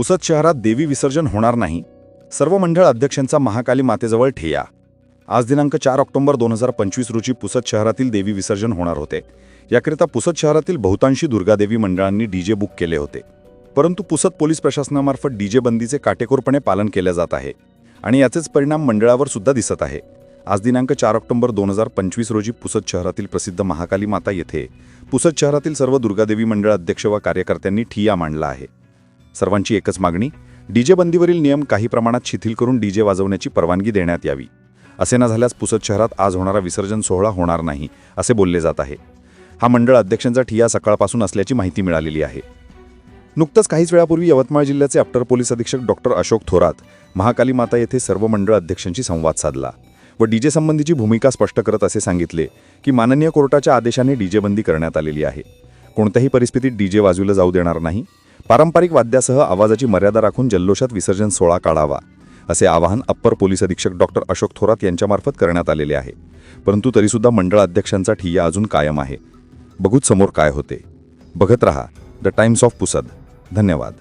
पुसद शहरात देवी विसर्जन होणार नाही. सर्व मंडळ अध्यक्षांचा महाकाली मातेजवळ ठेया. आज दिनांक चार ऑक्टोबर दोन हजार पंचवीस रोजी पुसद शहरातील देवी विसर्जन होणार होते. याकरिता पुसद शहरातील बहुतांशी दुर्गादेवी मंडळांनी डीजे बुक केले होते. परंतु पुसद पोलीस प्रशासनामार्फत डीजे बंदीचे काटेकोरपणे पालन केले जात आहे आणि याचेच परिणाम मंडळावर सुद्धा दिसत आहे. आज दिनांक चार ऑक्टोबर दोन हजार पंचवीस रोजी पुसद शहरातील प्रसिद्ध महाकाली माता येथे पुसद शहरातील सर्व दुर्गादेवी मंडळ अध्यक्ष व कार्यकर्त्यांनी ठिया मांडला आहे. सर्वांची एकच मागणी डीजे बंदीवरील नियम काही प्रमाणात शिथिल करून डीजे वाजवण्याची परवानगी देण्यात यावी. असे न झाल्यास पुसद शहरात आज होणारा विसर्जन सोहळा होणार नाही असे बोलले जात आहे. हा मंडळ अध्यक्षांचा ठिया सकाळपासून असल्याची माहिती मिळालेली आहे. नुकतंच काहीच वेळापूर्वी यवतमाळ जिल्ह्याचे अप्टर पोलीस अधीक्षक डॉक्टर अशोक थोरात महाकाली माता येथे सर्व मंडळ अध्यक्षांशी संवाद साधला व डीजे संबंधीची भूमिका स्पष्ट करत असे सांगितले की माननीय कोर्टाच्या आदेशाने डीजे बंदी करण्यात आलेली आहे. कोणत्याही परिस्थितीत डीजे वाजविलं जाऊ देणार नाही. पारंपरिक वाद्यासह आवाजाची मर्यादा राखून जल्लोषात विसर्जन सोहळा काढावा असे आवाहन अप्पर पोलीस अधीक्षक डॉक्टर अशोक थोरात यांच्यामार्फत करण्यात आलेले आहे. परंतु तरीसुद्धा मंडळ अध्यक्षांचा ठिय्या अजून कायम आहे. बघूच समोर काय होते. बघत रहा द टाइम्स ऑफ पुसद. धन्यवाद.